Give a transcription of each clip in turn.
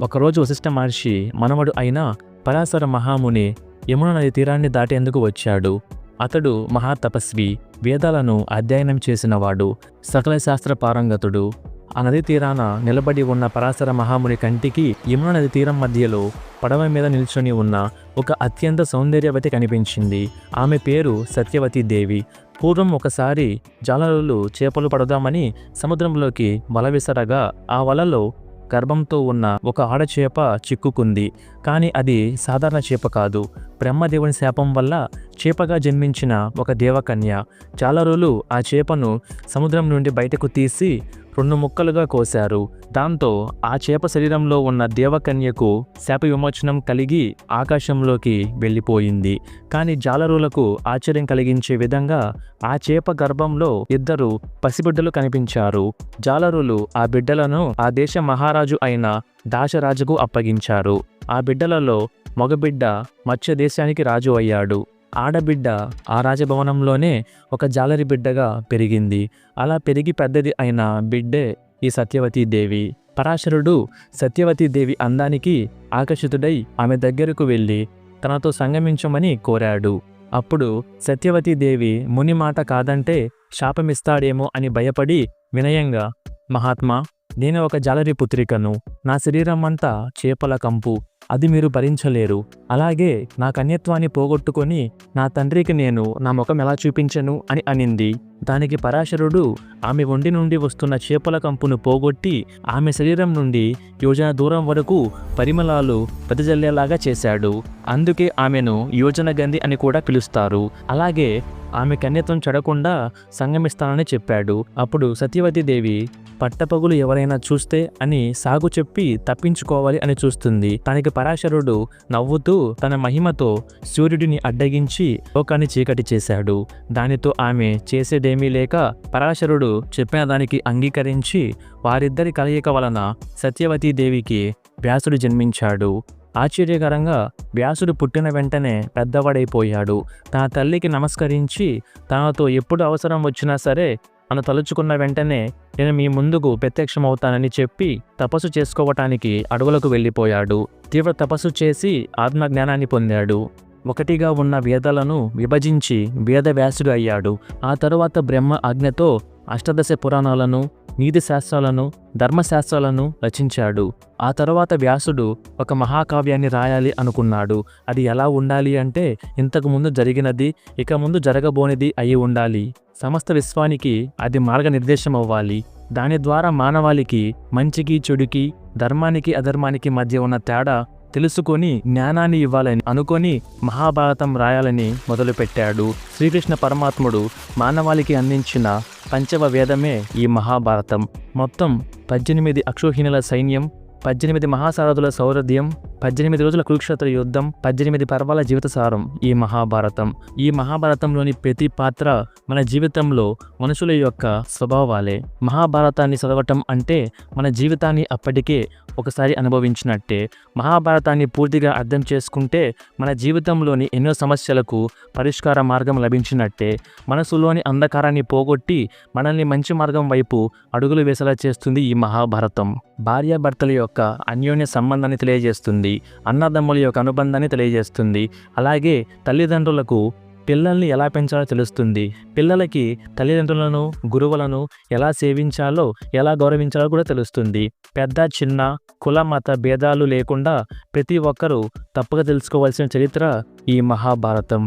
ఒకరోజు వశిష్ఠ మహర్షి మనవడు అయిన పరాశర మహాముని యమున నది తీరాన్ని దాటేందుకు వచ్చాడు. అతడు మహాతపస్వి వేదాలను అధ్యయనం చేసినవాడు సకల శాస్త్ర పారంగతుడు. ఆ నది తీరాన నిలబడి ఉన్న పరాశర మహాముని కంటికి యమున నది తీరం మధ్యలో పడవ మీద నిల్చొని ఉన్న ఒక అత్యంత సౌందర్యవతి కనిపించింది. ఆమె పేరు సత్యవతి దేవి. పూర్వం ఒకసారి జాలరులు చేపలు పడదామని సముద్రంలోకి వల విసరగా ఆ వలలో గర్భంతో ఉన్న ఒక ఆడచేప చిక్కుకుంది. కానీ అది సాధారణ చేప కాదు. బ్రహ్మదేవుని శాపం వల్ల చేపగా జన్మించిన ఒక దేవకన్య. చాలా రోజులు ఆ చేపను సముద్రం నుండి బయటకు తీసి రెండు ముక్కలుగా కోశారు. దాంతో ఆ చేప శరీరంలో ఉన్న దేవకన్యకు శాప విమోచనం కలిగి ఆకాశంలోకి వెళ్ళిపోయింది. కానీ జాలరులకు ఆశ్చర్యం కలిగించే విధంగా ఆ చేప గర్భంలో ఇద్దరు పసిబిడ్డలు కనిపించారు. జాలరులు ఆ బిడ్డలను ఆ దేశ మహారాజు అయిన దాశరాజుకు అప్పగించారు. ఆ బిడ్డలలో మగబిడ్డ మత్స్య దేశానికి రాజు అయ్యాడు. ఆడబిడ్డ ఆ రాజభవనంలోనే ఒక జాలరి బిడ్డగా పెరిగింది. అలా పెరిగి పెద్దది అయిన బిడ్డే ఈ సత్యవతీ దేవి. పరాశరుడు సత్యవతీ దేవి అందానికి ఆకర్షితుడై ఆమె దగ్గరకు వెళ్ళి తనతో సంగమించమని కోరాడు. అప్పుడు సత్యవతీ దేవి ముని మాట కాదంటే శాపమిస్తాడేమో అని భయపడి వినయంగా మహాత్మా నేను ఒక జాలరి పుత్రికను నా శరీరం అంతా చేపల కంపు అది మీరు భరించలేరు. అలాగే నా కన్యత్వాన్ని పోగొట్టుకొని నా తండ్రికి నేను నా ముఖం ఎలా చూపించను అని అనింది. దానికి పరాశరుడు ఆమె ఒండి నుండి వస్తున్న చేపల కంపును పోగొట్టి ఆమె శరీరం నుండి యోజన దూరం వరకు పరిమళాలు వెదజల్లేలాగా చేశాడు. అందుకే ఆమెను యోజన గంధి అని కూడా పిలుస్తారు. అలాగే ఆమె కన్యత్వం చెడకుండా సంగమిస్తానని చెప్పాడు. అప్పుడు సత్యవతి దేవి పట్టపగులు ఎవరైనా చూస్తే అని సాగు చెప్పి తప్పించుకోవాలి అని చూస్తుంది. తనకి పరాశరుడు నవ్వుతూ తన మహిమతో సూర్యుడిని అడ్డగించి లోకాన్ని చీకటి చేశాడు. దానితో ఆమె చేసేదేమీ లేక పరాశరుడు చెప్పిన దానికి అంగీకరించి వారిద్దరి కలయిక వలన సత్యవతీదేవికి వ్యాసుడు జన్మించాడు. ఆశ్చర్యకరంగా వ్యాసుడు పుట్టిన వెంటనే పెద్దవాడైపోయాడు. తన తల్లికి నమస్కరించి తనతో ఎప్పుడు అవసరం వచ్చినా సరే తను తలుచుకున్న వెంటనే నేను మీ ముందుకు ప్రత్యక్షమవుతానని చెప్పి తపస్సు చేసుకోవటానికి అడవులకు వెళ్ళిపోయాడు. తీవ్ర తపస్సు చేసి ఆత్మజ్ఞానాన్ని పొందాడు. ఒకటిగా ఉన్న వేదాలను విభజించి వేదవ్యాసుడు అయ్యాడు. ఆ తరువాత బ్రహ్మ ఆజ్ఞతో అష్టదశ పురాణాలను నీతి శాస్త్రాలను ధర్మశాస్త్రాలను రచించాడు. ఆ తరువాత వ్యాసుడు ఒక మహాకావ్యాన్ని రాయాలి అనుకున్నాడు. అది ఎలా ఉండాలి అంటే ఇంతకుముందు జరిగినది ఇక ముందు జరగబోనిది అయి ఉండాలి. సమస్త విశ్వానికి అది మార్గనిర్దేశం అవ్వాలి. దాని ద్వారా మానవాళికి మంచికి చెడుకి ధర్మానికి అధర్మానికి మధ్య ఉన్న తేడా తెలుసుకొని జ్ఞానాన్ని ఇవ్వాలని అనుకొని మహాభారతం రాయాలని మొదలుపెట్టాడు. శ్రీకృష్ణ పరమాత్ముడు మానవాళికి అందించిన పంచవ వేదమే ఈ మహాభారతం. మొత్తం పద్దెనిమిది అక్షోహిణుల సైన్యం పద్దెనిమిది మహాసారథుల సౌరథ్యం పద్దెనిమిది రోజుల కురుక్షేత్ర యుద్ధం పద్దెనిమిది పర్వాల జీవిత సారం ఈ మహాభారతం. ఈ మహాభారతంలోని ప్రతి పాత్ర మన జీవితంలో మనుషుల యొక్క స్వభావాలే. మహాభారతాన్ని చదవటం అంటే మన జీవితాన్ని అప్పటికే ఒకసారి అనుభవించినట్టే. మహాభారతాన్ని పూర్తిగా అర్థం చేసుకుంటే మన జీవితంలోని ఎన్నో సమస్యలకు పరిష్కార మార్గం లభించినట్టే. మనసులోని అంధకారాన్ని పోగొట్టి మనల్ని మంచి మార్గం వైపు అడుగులు వేసేలా చేస్తుంది ఈ మహాభారతం. భార్యాభర్తల యొక్క అన్యోన్య సంబంధాన్ని తెలియజేస్తుంది అన్నదమ్ముల యొక్క అనుబంధాన్ని తెలియజేస్తుంది అలాగే తల్లిదండ్రులకు పిల్లల్ని ఎలా పెంచాలో తెలుస్తుంది. పిల్లలకి తల్లిదండ్రులను గురువులను ఎలా సేవించాలో ఎలా గౌరవించాలో కూడా తెలుస్తుంది. పెద్ద చిన్న కుల మత భేదాలు లేకుండా ప్రతి ఒక్కరూ తప్పక తెలుసుకోవాల్సిన చరిత్ర ఈ మహాభారతం.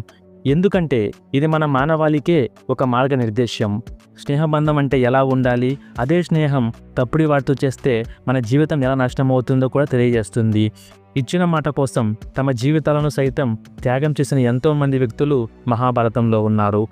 ఎందుకంటే ఇది మన మానవాళికే ఒక మార్గనిర్దేశం. స్నేహబంధం అంటే ఎలా ఉండాలి? అదే స్నేహం తప్పుడు వాటితో చేస్తే మన జీవితం ఎలా నష్టమవుతుందో కూడా తెలియజేస్తుంది. ఇచ్చిన మాట కోసం తమ జీవితాలను సైతం త్యాగం చేసిన ఎంతోమంది వ్యక్తులు మహాభారతంలో ఉన్నారు.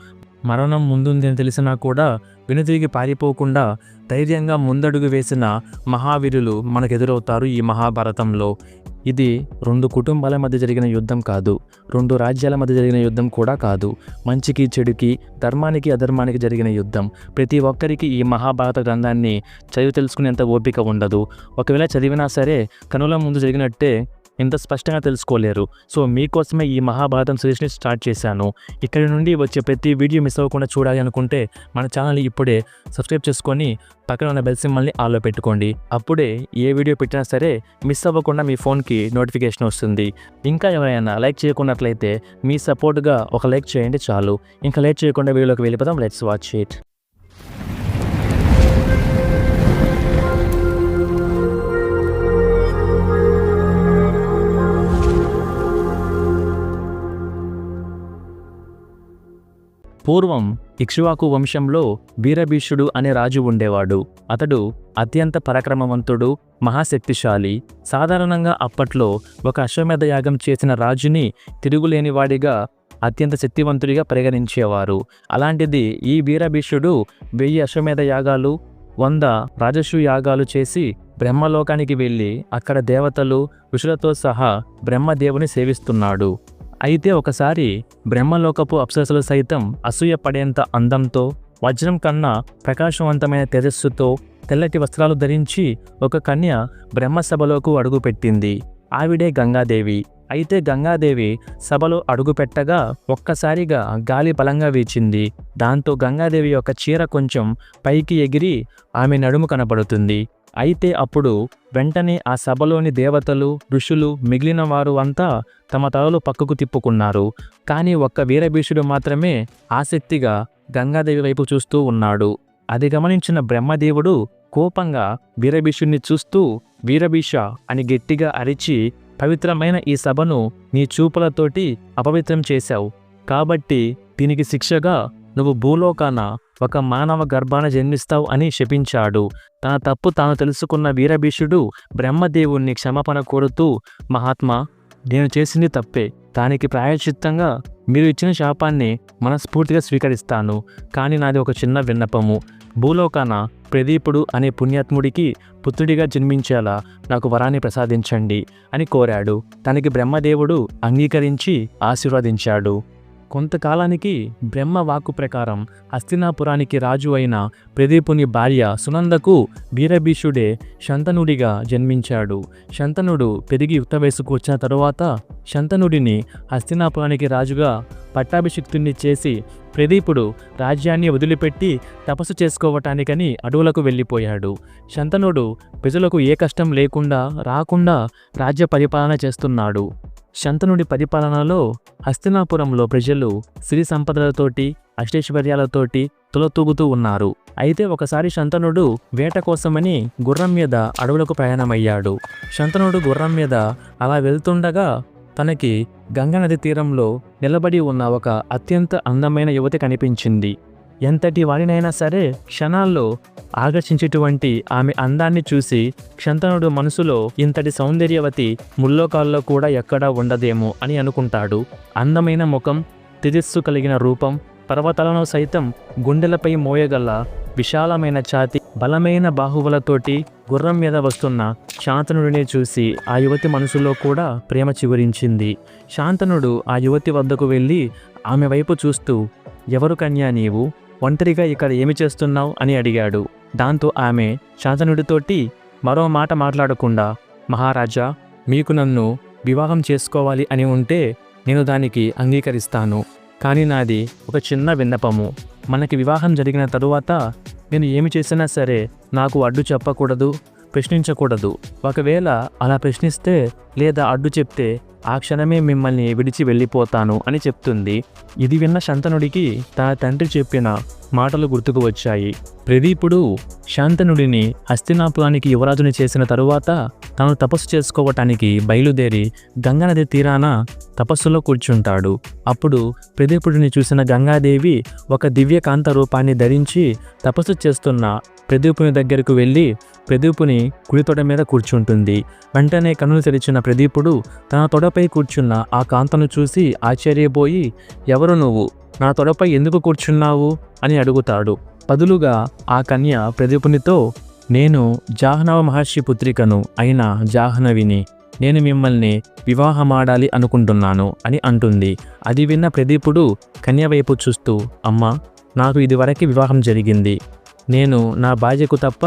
మరణం ముందుందని తెలిసినా కూడా వెనుతిరిగి పారిపోకుండా ధైర్యంగా ముందడుగు వేసిన మహావీరులు మనకు ఎదురవుతారు ఈ మహాభారతంలో. ఇది రెండు కుటుంబాల మధ్య జరిగిన యుద్ధం కాదు రెండు రాజ్యాల మధ్య జరిగిన యుద్ధం కూడా కాదు. మంచికి చెడుకి ధర్మానికి అధర్మానికి జరిగిన యుద్ధం. ప్రతి ఒక్కరికి ఈ మహాభారత గ్రంథాన్ని చదివి తెలుసుకునేంత ఓపిక ఉండదు. ఒకవేళ చదివినా సరే కనుల ముందు జరిగినట్టే ఇంత స్పష్టంగా తెలుసుకోలేరు. సో మీకోసమే ఈ మహాభారతం సిరీస్ని స్టార్ట్ చేశాను. ఇక్కడి నుండి వచ్చే ప్రతి వీడియో మిస్ అవ్వకుండా చూడాలి అనుకుంటే మన ఛానల్ ఇప్పుడే సబ్స్క్రైబ్ చేసుకొని పక్కన ఉన్న బెల్ సింబల్ని ఆల్లో పెట్టుకోండి. అప్పుడే ఏ వీడియో పెట్టినా సరే మిస్ అవ్వకుండా మీ ఫోన్కి నోటిఫికేషన్ వస్తుంది. ఇంకా ఎవరైనా లైక్ చేయకున్నట్లయితే మీ సపోర్ట్గా ఒక లైక్ చేయండి చాలు. ఇంకా లేట్ చేయకుండా వీడియోలోకి వెళ్ళిపోదాం. Let's watch it. పూర్వం ఇక్ష్వాకు వంశంలో వీరభీషుడు అనే రాజు ఉండేవాడు. అతడు అత్యంత పరాక్రమవంతుడు మహాశక్తిశాలి. సాధారణంగా అప్పట్లో ఒక అశ్వమేధ యాగం చేసిన రాజుని తిరుగులేనివాడిగా అత్యంత శక్తివంతుడిగా పరిగణించేవారు. అలాంటిది ఈ వీరభీషుడు వెయ్యి అశ్వమేధ యాగాలు వంద రాజసు యాగాలు చేసి బ్రహ్మలోకానికి వెళ్ళి అక్కడ దేవతలు ఋషులతో సహా బ్రహ్మదేవుని సేవిస్తున్నాడు. అయితే ఒకసారి బ్రహ్మలోకపు అప్సరసలు సైతం అసూయ పడేంత అందంతో వజ్రం కన్నా ప్రకాశవంతమైన తేజస్సుతో తెల్లటి వస్త్రాలు ధరించి ఒక కన్య బ్రహ్మసభలోకు అడుగుపెట్టింది. ఆవిడే గంగాదేవి. అయితే గంగాదేవి సభలో అడుగుపెట్టగా ఒక్కసారిగా గాలి బలంగా వీచింది. దాంతో గంగాదేవి యొక్క చీర కొంచెం పైకి ఎగిరి ఆమె నడుము కనబడుతుంది. అయితే అప్పుడు వెంటనే ఆ సభలోని దేవతలు ఋషులు మిగిలిన వారు అంతా తమ తలలు పక్కకు తిప్పుకున్నారు. కానీ ఒక్క వీరభీషుడు మాత్రమే ఆసక్తిగా గంగాదేవి వైపు చూస్తూ ఉన్నాడు. అది గమనించిన బ్రహ్మదేవుడు కోపంగా వీరభీషుణ్ణి చూస్తూ వీరభీష అని గట్టిగా అరిచి పవిత్రమైన ఈ సభను నీ చూపులతోటి అపవిత్రం చేశావు. కాబట్టి దీనికి శిక్షగా నువ్వు భూలోకాన ఒక మానవ గర్భాన జన్మిస్తావు అని శపించాడు. తన తప్పు తాను తెలుసుకున్న వీరభీషుడు బ్రహ్మదేవుణ్ణి క్షమాపణ కోరుతూ మహాత్మా నేను చేసింది తప్పే. దానికి ప్రాయశ్చిత్తంగా మీరు ఇచ్చిన శాపాన్ని మనస్ఫూర్తిగా స్వీకరిస్తాను. కానీ నాది ఒక చిన్న విన్నపము. భూలోకాన ప్రదీపుడు అనే పుణ్యాత్ముడికి పుత్రుడిగా జన్మించేలా నాకు వరాన్ని ప్రసాదించండి అని కోరాడు. తనకి బ్రహ్మదేవుడు అంగీకరించి ఆశీర్వదించాడు. కొంతకాలానికి బ్రహ్మ వాక్కు ప్రకారం హస్తినాపురానికి రాజు అయిన ప్రదీపుని భార్య సునందకు వీరభీషుడే శంతనుడిగా జన్మించాడు. శంతనుడు పెరిగి యుక్త వయసుకు వచ్చిన తరువాత శంతనుడిని హస్తినాపురానికి రాజుగా పట్టాభిషిక్తుణ్ణి చేసి ప్రదీపుడు రాజ్యాన్ని వదిలిపెట్టి తపస్సు చేసుకోవటానికని అడవులకు వెళ్ళిపోయాడు. శంతనుడు ప్రజలకు ఏ కష్టం లేకుండా రాకుండా రాజ్య పరిపాలన చేస్తున్నాడు. శంతనుడి పరిపాలనలో హస్తినాపురంలో ప్రజలు సిరి సంపదలతోటి అష్టైశ్వర్యాలతోటి తులతూగుతూ ఉన్నారు. అయితే ఒకసారి శంతనుడు వేట కోసమని గుర్రం మీద అడవులకు ప్రయాణమయ్యాడు. శంతనుడు గుర్రం మీద అలా వెళ్తుండగా తనకి గంగానది తీరంలో నిలబడి ఉన్న ఒక అత్యంత అందమైన యువతి కనిపించింది. ఎంతటి వారినైనా సరే క్షణాల్లో ఆకర్షించేటువంటి ఆమె అందాన్ని చూసి క్షంతనుడు మనసులో ఇంతటి సౌందర్యవతి ముల్లోకాల్లో కూడా ఎక్కడా ఉండదేమో అని అనుకుంటాడు. అందమైన ముఖం తిరిస్సు కలిగిన రూపం పర్వతాలను సైతం గుండెలపై మోయగల విశాలమైన ఛాతి బలమైన బాహువులతోటి గుర్రం మీద వస్తున్న శాంతనుడిని చూసి ఆ యువతి మనసులో కూడా ప్రేమ చిగురించింది శాంతనుడు ఆ యువతి వద్దకు వెళ్ళి ఆమె వైపు చూస్తూ ఎవరు కన్యా నీవు? ఒంటరిగా ఇక్కడ ఏమి చేస్తున్నావు అని అడిగాడు. దాంతో ఆమె శాంతనుడితోటి మరో మాట మాట్లాడకుండా మహారాజా మీకు నన్ను వివాహం చేసుకోవాలి అని ఉంటే నేను దానికి అంగీకరిస్తాను. కానీ నాది ఒక చిన్న విన్నపము. మనకి వివాహం జరిగిన తరువాత నేను ఏమి చేసినా సరే నాకు అడ్డు చెప్పకూడదు. ప్రశ్నించకూడదు. ఒకవేళ అలా ప్రశ్నిస్తే లేదా అడ్డు చెప్తే ఆ క్షణమే మిమ్మల్ని విడిచి వెళ్ళిపోతాను అని చెప్తుంది. ఇది విన్న శంతనుడికి తన తండ్రి చెప్పిన మాటలు గుర్తుకు వచ్చాయి. ప్రదీపుడు శాంతనుడిని హస్తినాపురానికి యువరాజుని చేసిన తరువాత తను తపస్సు చేసుకోవటానికి బయలుదేరి గంగానది తీరాన తపస్సులో కూర్చుంటాడు. అప్పుడు ప్రదీపుడిని చూసిన గంగాదేవి ఒక దివ్యకాంత రూపాన్ని ధరించి తపస్సు చేస్తున్న ప్రదీపుని దగ్గరకు వెళ్ళి ప్రదీపుని కుడి తొడ మీద కూర్చుంటుంది. వెంటనే కనులు తెరిచిన ప్రదీపుడు తన తొడపై కూర్చున్న ఆ కాంతను చూసి ఆశ్చర్యపోయి ఎవరు నువ్వు? నా తొడపై ఎందుకు కూర్చున్నావు? అని అడుగుతాడు. బదులుగా ఆ కన్య ప్రదీపునితో నేను జాహ్నవ మహర్షి పుత్రికను అయిన జాహ్నవిని నేను మిమ్మల్ని వివాహమాడాలి అనుకుంటున్నాను అని అంటుంది. అది విన్న ప్రదీపుడు కన్య వైపు చూస్తూ అమ్మా నాకు ఇదివరకు వివాహం జరిగింది. నేను నా భార్యకు తప్ప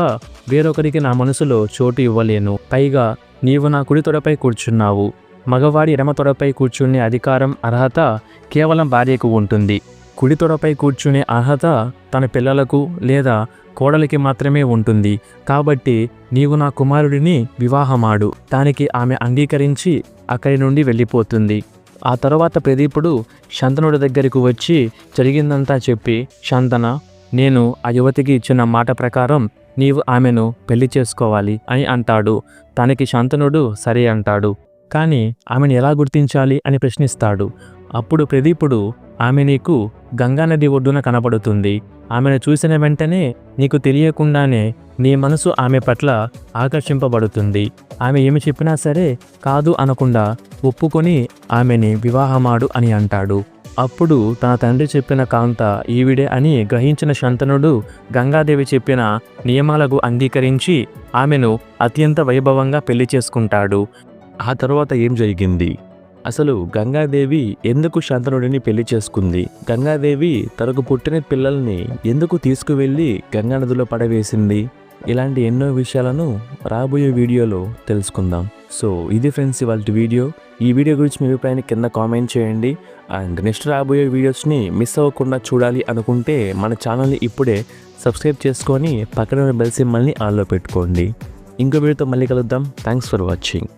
వేరొకరికి నా మనసులో చోటు ఇవ్వలేను. పైగా నీవు నా కుడి తొడపై కూర్చున్నావు. మగవాడి ఎడమ తొడపై కూర్చునే అధికారం అర్హత కేవలం భార్యకు ఉంటుంది. కుడి తొడపై కూర్చునే అర్హత తన పిల్లలకు లేదా కోడలికి మాత్రమే ఉంటుంది. కాబట్టి నీవు నా కుమారుడిని వివాహమాడు. దానికి ఆమె అంగీకరించి అక్కడి నుండి వెళ్ళిపోతుంది. ఆ తర్వాత ప్రదీపుడు శంతనుడి దగ్గరకు వచ్చి జరిగిందంతా చెప్పి శంతన నేను ఆ యువతికి ఇచ్చిన మాట ప్రకారం నీవు ఆమెను పెళ్ళి చేసుకోవాలి అని అంటాడు. తనకి శంతనుడు సరే అంటాడు. కానీ ఆమెను ఎలా గుర్తించాలి అని ప్రశ్నిస్తాడు. అప్పుడు ప్రదీపుడు ఆమె నీకు గంగానది ఒడ్డున కనపడుతుంది. ఆమెను చూసిన వెంటనే నీకు తెలియకుండానే నీ మనసు ఆమె పట్ల ఆకర్షింపబడుతుంది. ఆమె ఏమి చెప్పినా సరే కాదు అనకుండా ఒప్పుకొని ఆమెని వివాహమాడు అని అంటాడు. అప్పుడు తన తండ్రి చెప్పిన కాంత ఈవిడే అని గ్రహించిన శంతనుడు గంగాదేవి చెప్పిన నియమాలకు అంగీకరించి ఆమెను అత్యంత వైభవంగా పెళ్ళి చేసుకుంటాడు. ఆ తర్వాత ఏం జరిగింది? అసలు గంగాదేవి ఎందుకు శంతనుడిని పెళ్ళి చేసుకుంది? గంగాదేవి తనకు పుట్టిన పిల్లల్ని ఎందుకు తీసుకువెళ్ళి గంగానదిలో పడవేసింది? ఇలాంటి ఎన్నో విషయాలను రాబోయే వీడియోలో తెలుసుకుందాం. సో ఇది ఫ్రెండ్స్ ఇవాళ వీడియో. ఈ వీడియో గురించి మీ అభిప్రాయాన్ని కింద కామెంట్ చేయండి. అండ్ నెక్స్ట్ రాబోయే వీడియోస్ని మిస్ అవ్వకుండా చూడాలి అనుకుంటే మన ఛానల్ని ఇప్పుడే సబ్స్క్రైబ్ చేసుకొని పక్కన బెల్ సింబల్ని ఆన్లో పెట్టుకోండి. ఇంకో వీడియోతో మళ్ళీ కలుద్దాం. Thanks for watching.